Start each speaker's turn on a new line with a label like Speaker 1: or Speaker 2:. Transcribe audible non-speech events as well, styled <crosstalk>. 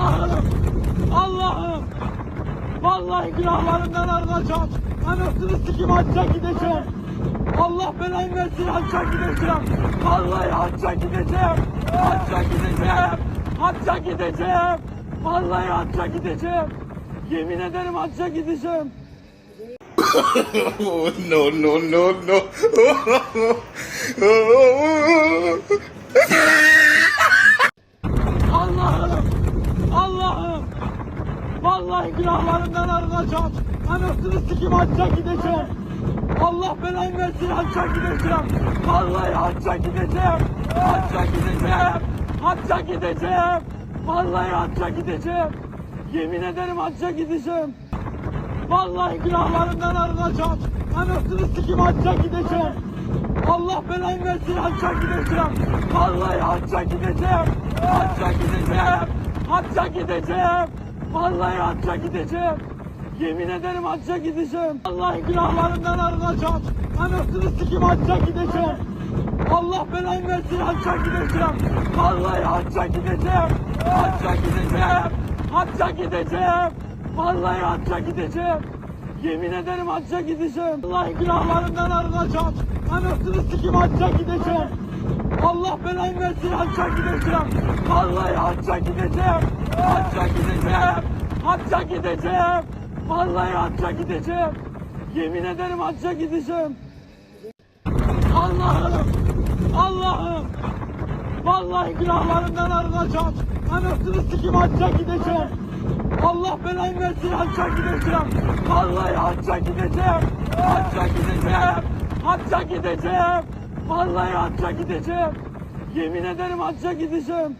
Speaker 1: Allah'ım! Allah'ım! Vallahi günahlarımdan arınacağım. Anasını sikim hacca gideceğim. Allah belayı versin hacca gideceğim. Vallahi hacca gideceğim. Hacca gideceğim. Hacca gideceğim. Vallahi hacca gideceğim. Yemin ederim hacca gideceğim. <laughs>
Speaker 2: Oh, no, no, no, no. <laughs>
Speaker 1: Allah'ım! Allah'ım! Vallahi günahlarımdan arınacağım. Anasını sikim hacca gideceğim. Allah belayı versin hacca gideceğim. Vallahi hacca gideceğim. Hacca gideceğim. Hacca gideceğim. Vallahi hacca gideceğim. Yemin ederim hacca gideceğim. Vallahi günahlarımdan arınacağım. Anasını sikim hacca gideceğim. Allah belayı versin hacca gideceğim. Vallahi hacca gideceğim. Hacca gideceğim. Hacca gideceğim. Vallahi hacca gideceğim. Yemin ederim hacca gideceğim. Vallahi günahlarımdan arınacağım. Anasını sikim hacca gideceğim. Allah belayı versin hacca gideceğim. Vallahi hacca gideceğim. Hacca gideceğim. Hacca gideceğim. Vallahi hacca gideceğim. Yemin ederim hacca gideceğim. Vallahi günahlarımdan arınacağım. Anasını sikim hacca gideceğim. Belayı versin hacca gideceğim. Vallahi hacca gideceğim. Hacca gideceğim. Hacca gideceğim. Vallahi hacca gideceğim. Yemin ederim hacca gideceğim. Allah'ım! Allah'ım! Vallahi günahlarımdan arınacağım. Anasını sikim hacca gideceğim. Allah belayı versin hacca gideceğim. Vallahi hacca gideceğim. Hacca gideceğim. Hacca gideceğim. Vallahi hacca gideceğim. Yemin ederim hacca gideceğim.